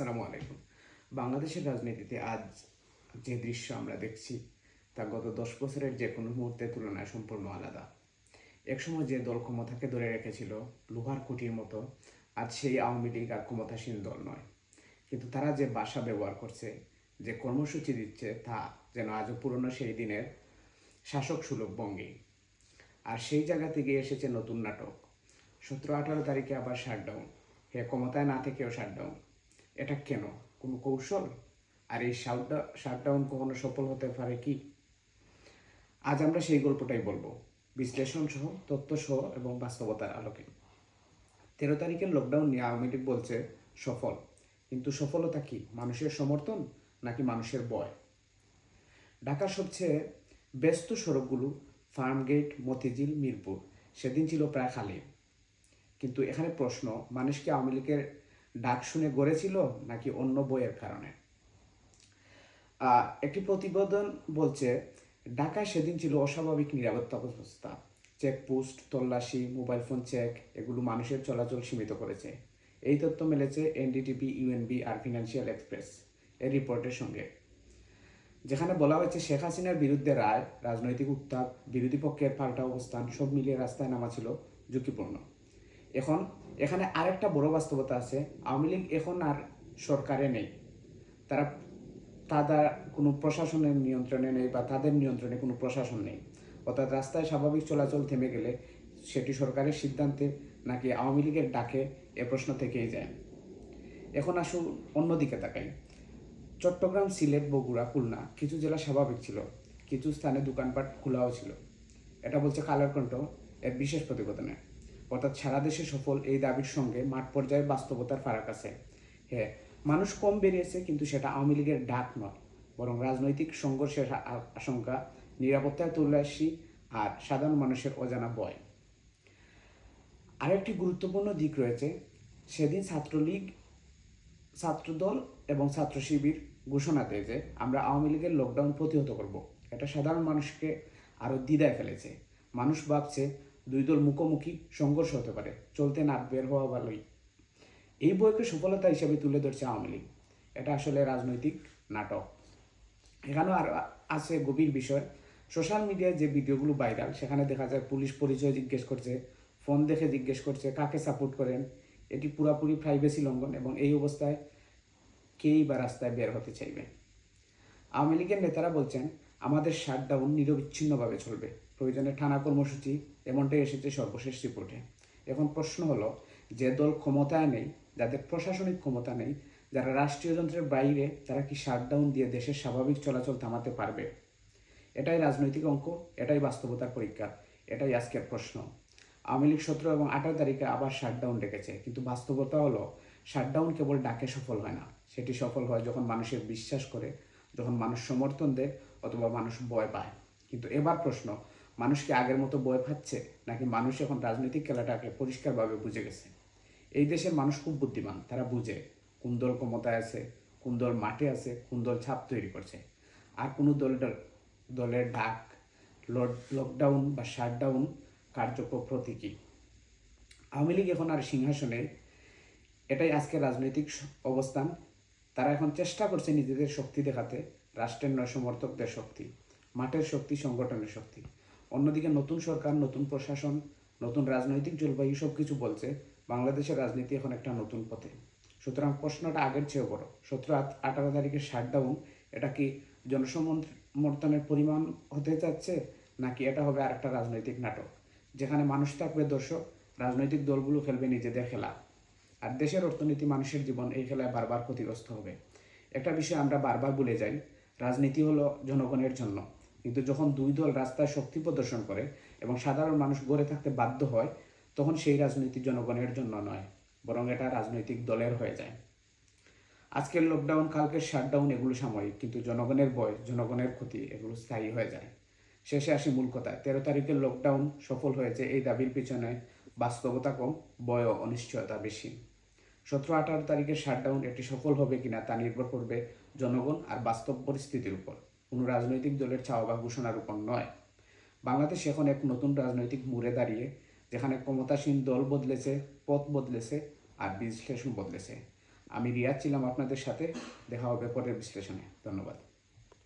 আসসালামু আলাইকুম। বাংলাদেশের রাজনীতিতে আজ যে দৃশ্য আমরা দেখছি, তা গত দশ বছরের যে কোনো মুহূর্তের তুলনায় সম্পূর্ণ আলাদা। একসময় যে দল ক্ষমতাকে ধরে রেখেছিল, লোহার কুটির মতো, আজ সেই আওয়ামী লীগ আর ক্ষমতাসীন দল নয়। কিন্তু তারা যে বাসা ব্যবহার করছে, যে কর্মসূচি দিচ্ছে, তা যেন আজও পুরনো সেই দিনের শাসক সুলভ বঙ্গে আর সেই জায়গা থেকে এসেছে নতুন নাটক। সতেরো আঠারো তারিখে আবার শাটডাউন হে ক্ষমতায় না থেকেও শাটডাউন এটা কেন? কোনো কৌশল? আর এই শাটডাউন কখনো সফল হতে পারে কি? আজ আমরা সেই গল্পটাই বলব। বিশ্লেষণ সহ, তথ্য সহ এবং বাস্তবতার আলোকে। তেরো তারিখের লকডাউন নিয়ে আওয়ামী লীগ বলছে, সফল। কিন্তু সফলতা কি? মানুষের সমর্থন নাকি মানুষের বয় ঢাকার সবচেয়ে ব্যস্ত সড়কগুলো ফার্মগেট, মতিঝিল, মিরপুর। সেদিন ছিল প্রায় খালি। কিন্তু এখানে প্রশ্ন, মানুষ কি আওয়ামী লীগের ডাক শুনে গড়েছিল নাকি অন্য বইয়ের কারণে? একটি প্রতিবেদন বলছে, ঢাকায় সেদিন ছিল অস্বাভাবিক নিরাপত্তা ব্যবস্থা চেকপোস্ট তল্লাশি, মোবাইল ফোন চেক, এগুলো মানুষের চলাচল সীমিত করেছে। এই তথ্য মিলেছে এনডিটিভি, ইউএনবি আর ফিনান্সিয়াল এক্সপ্রেস এর রিপোর্টের সঙ্গে। যেখানে বলা হয়েছে, শেখ হাসিনার বিরুদ্ধে রায়, রাজনৈতিক উত্তাপ, বিরোধী পক্ষের পাল্টা অবস্থান, সব মিলিয়ে রাস্তায় নামা ছিল ঝুঁকিপূর্ণ। এখন এখানে আরেকটা বড় বাস্তবতা আছে। আওয়ামী লীগ এখন আর সরকারে নেই। তারা, তাদের কোনো প্রশাসনের নিয়ন্ত্রণে নেই বা তাদের নিয়ন্ত্রণে কোনো প্রশাসন নেই। অর্থাৎ রাস্তায় স্বাভাবিক চলাচল থেমে গেলে সেটি সরকারের সিদ্ধান্তে নাকি আওয়ামী লীগের ডাকে এ প্রশ্ন থেকেই যায়। এখন আসুন অন্যদিকে তাকাই। চট্টগ্রাম, সিলেট, বগুড়া, খুলনা কিছু জেলা স্বাভাবিক ছিল, কিছু স্থানে দোকানপাট খোলাও ছিল। এটা বলছে কালার কণ্ঠ, এর বিশেষ প্রতিবেদনে। অর্থাৎ সারা দেশে সফল এই দাবির সঙ্গে মাঠ পর্যায়ে বাস্তবতার ফারাক আছে। হ্যাঁ মানুষ কম বেরিয়েছে, কিন্তু সেটা আওয়ামী লীগের ডাক নয়, বরং রাজনৈতিক সংঘর্ষের আশঙ্কা নিরাপত্তায় তল্লাশি আর সাধারণ মানুষের অজানা ভয়। আরেকটি গুরুত্বপূর্ণ দিক রয়েছে, সেদিন ছাত্রলীগ, ছাত্রদল এবং ছাত্র শিবির ঘোষণা দেয় যে আমরা আওয়ামী লীগের লকডাউন প্রতিহত করব। এটা সাধারণ মানুষকে আরও দ্বিধায় ফেলেছে। মানুষ ভাবছে দুই দল মুখোমুখি সংঘর্ষ হতে পারে, চলতে না বের হওয়া ভালোই। এই বইকে সফলতা হিসেবে তুলে ধরছে আওয়ামী লীগ। এটা আসলে রাজনৈতিক নাটক। এখানেও আর আছে গভীর বিষয়। সোশ্যাল মিডিয়ায় যে ভিডিওগুলো ভাইরাল, সেখানে দেখা যায় পুলিশ পরিচয় জিজ্ঞেস করছে, ফোন দেখে জিজ্ঞেস করছে, কাকে সাপোর্ট করেন? এটি পুরাপুরি প্রাইভেসি লঙ্ঘন এবং এই অবস্থায় কেই বা রাস্তায় বের হতে চাইবে? আওয়ামী লীগের নেতারা বলছেন আমাদের শাটডাউন নিরবিচ্ছিন্নভাবে চলবে। প্রয়োজনে থানা কর্মসূচি এমনটাই এসেছে সর্বশেষ রিপোর্টে। এখন প্রশ্ন হলো, যে দল ক্ষমতায় নেই, যাদের প্রশাসনিক ক্ষমতা নেই, যারা রাষ্ট্রীয় যন্ত্রের বাইরে, তারা কি শাটডাউন দিয়ে দেশের স্বাভাবিক চলাচল থামাতে পারবে? এটাই রাজনৈতিক অঙ্ক, এটাই বাস্তবতার পরীক্ষা, এটাই আজকের প্রশ্ন। আওয়ামী লীগ সতেরো এবং আঠারো তারিখে আবার শাটডাউন ডেকেছে, কিন্তু বাস্তবতা হলো, শাটডাউন কেবল ডাকে সফল হয় না। সেটি সফল হয় যখন মানুষের বিশ্বাস করে, যখন মানুষ সমর্থন দেয় অথবা মানুষ ভয় পায়। কিন্তু এবার প্রশ্ন, মানুষ কি আগের মতো ভয় পাচ্ছে, নাকি মানুষ এখন রাজনৈতিক খেলাটাকে পরিষ্কারভাবে বুঝে গেছে? এই দেশের মানুষ খুব বুদ্ধিমান, তারা বুঝে কোন দল ক্ষমতায় আছে, কোন দল মাঠে আছে, কোন দল ছাপ তৈরি করছে। আর কোনো দল দলের ডাক লকডাউন বা শাটডাউন কার্যকর প্রতীকী আওয়ামী লীগ এখন আর সিংহাসনে, এটাই আজকে রাজনৈতিক অবস্থান। তারা এখন চেষ্টা করছে নিজেদের শক্তি দেখাতে রাষ্ট্রের নয় সমর্থকদের শক্তি, মাঠের শক্তি, সংগঠনের শক্তি। অন্যদিকে নতুন সরকার, নতুন প্রশাসন, নতুন রাজনৈতিক জলবায়ু সব কিছু বলছে বাংলাদেশের রাজনীতি এখন একটা নতুন পথে। সুতরাং প্রশ্নটা আগের চেয়েও বড়। সতেরো আঠারো তারিখের শাটডাউন, এটা কি জনসমর্থনের পরিমাণ হতে যাচ্ছে, নাকি এটা হবে আরেকটা রাজনৈতিক নাটক? যেখানে মানুষ থাকবে দর্শক, রাজনৈতিক দলগুলো খেলবে নিজেদের খেলা। আর দেশের অর্থনীতি মানুষের জীবন এই খেলায় বারবার ক্ষতিগ্রস্ত হবে। একটা বিষয় আমরা বারবার ভুলে যাই রাজনীতি হলো জনগণের জন্য। কিন্তু যখন দুই দল রাস্তায় শক্তি প্রদর্শন করে এবং সাধারণ মানুষ গড়ে থাকতে বাধ্য হয়, তখন সেই রাজনীতি জনগণের জন্য নয়, বরং এটা রাজনৈতিক দলের হয়ে যায়। আজকের লকডাউন কালকের শাটডাউন এগুলো সাময়িক, কিন্তু জনগণের ভয়, জনগণের ক্ষতি এগুলো স্থায়ী হয়ে যায়। শেষে আসি মূল কথায়। তেরো তারিখের লকডাউন সফল হয়েছে এই দাবির পিছনে বাস্তবতা কম বয় অনিশ্চয়তা বেশি। সতেরো আঠারো তারিখের শাটডাউন এটি সফল হবে কিনা তা নির্ভর করবে জনগণ আর বাস্তব পরিস্থিতির উপর। কোনো রাজনৈতিক দলের চাওয়া বা ঘোষণার উপর নয়। বাংলাদেশ এখন এক নতুন রাজনৈতিক মুড়ে দাঁড়িয়ে, যেখানে ক্ষমতাসীন দল বদলেছে, পথ বদলেছে আর বিশ্লেষণ বদলেছে। আমি রিয়াজ ছিলাম আপনাদের সাথে। দেখা হবে পরের বিশ্লেষণে। ধন্যবাদ।